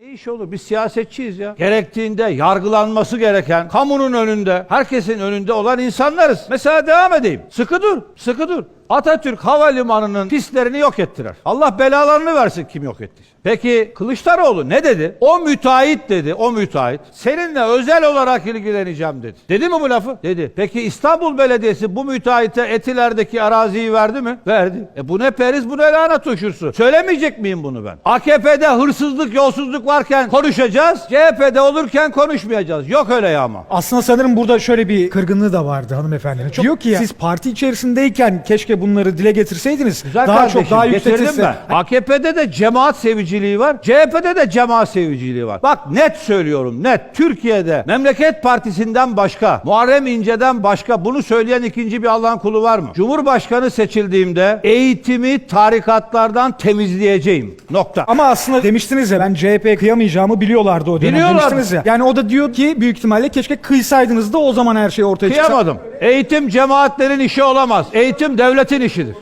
Ne iş olur? Biz siyasetçiyiz ya. Gerektiğinde yargılanması gereken, kamunun önünde, herkesin önünde olan insanlarız. Mesela devam edeyim. Sıkı dur, sıkı dur. Atatürk Havalimanı'nın pistlerini yok ettiler. Allah belalarını versin kim yok etti. Peki Kılıçdaroğlu ne dedi? O müteahhit dedi, o müteahhit. Seninle özel olarak ilgileneceğim dedi. Dedi mi bu lafı? Dedi. Peki İstanbul Belediyesi bu müteahhite Etiler'deki araziyi verdi mi? Verdi. E bu ne periz bu ne lahana turşusu. Söylemeyecek miyim bunu ben? AKP'de hırsızlık, yolsuzluk varken konuşacağız. CHP'de olurken konuşmayacağız. Yok öyle ya ama. Aslında sanırım burada şöyle bir kırgınlığı da vardı hanımefendinin. Diyor ki siz parti içerisindeyken keşke bunları dile getirseydiniz. Güzel daha kardeşim, çok daha getirdim yükselirse. ben. AKP'de de cemaat seviciliği var. CHP'de de cemaat seviciliği var. Bak net söylüyorum net. Türkiye'de Memleket Partisi'nden başka, Muharrem İnce'den başka bunu söyleyen ikinci bir Allah'ın kulu var mı? Cumhurbaşkanı seçildiğimde eğitimi tarikatlardan temizleyeceğim. Nokta. Ama aslında demiştiniz ya ben CHP'ye kıyamayacağımı biliyorlardı o dönem Biliyorlardı. demiştiniz ya. Yani o da diyor ki büyük ihtimalle keşke kıysaydınız da o zaman her şey ortaya çıksa. Kıyamadım. Eğitim cemaatlerin işi olamaz. Eğitim devletin işidir.